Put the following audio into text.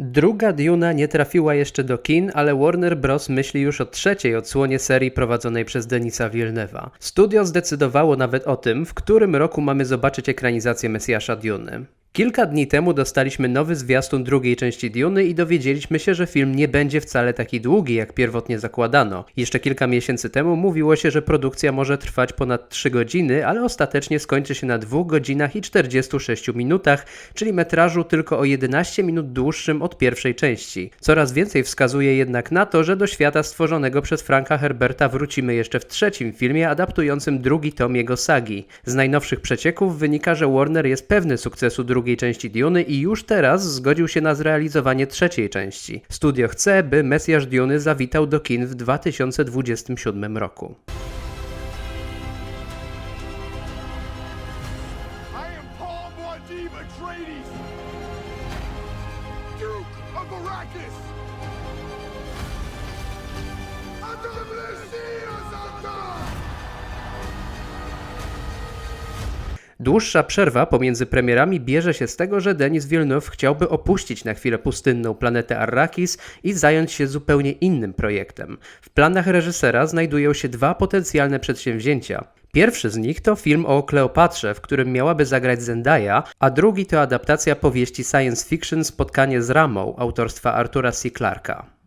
Druga Duna nie trafiła jeszcze do kin, ale Warner Bros. myśli już o trzeciej odsłonie serii prowadzonej przez Denisa Villeneuve'a. Studio zdecydowało nawet o tym, w którym roku mamy zobaczyć ekranizację Mesjasza Duny. Kilka dni temu dostaliśmy nowy zwiastun drugiej części Duny i dowiedzieliśmy się, że film nie będzie wcale taki długi, jak pierwotnie zakładano. Jeszcze kilka miesięcy temu mówiło się, że produkcja może trwać ponad 3 godziny, ale ostatecznie skończy się na 2 godzinach i 46 minutach, czyli metrażu tylko o 11 minut dłuższym od pierwszej części. Coraz więcej wskazuje jednak na to, że do świata stworzonego przez Franka Herberta wrócimy jeszcze w trzecim filmie adaptującym drugi tom jego sagi. Z najnowszych przecieków wynika, że Warner jest pewny sukcesu drugiej części Duny i już teraz zgodził się na zrealizowanie trzeciej części. Studio chce, by Mesjasz Duny zawitał do kin w 2027 roku. Atreides, Duke of Arrakis. Dłuższa przerwa pomiędzy premierami bierze się z tego, że Denis Villeneuve chciałby opuścić na chwilę pustynną planetę Arrakis i zająć się zupełnie innym projektem. W planach reżysera znajdują się dwa potencjalne przedsięwzięcia. Pierwszy z nich to film o Kleopatrze, w którym miałaby zagrać Zendaya, a drugi to adaptacja powieści science fiction Spotkanie z Ramą autorstwa Artura C. Clarke'a.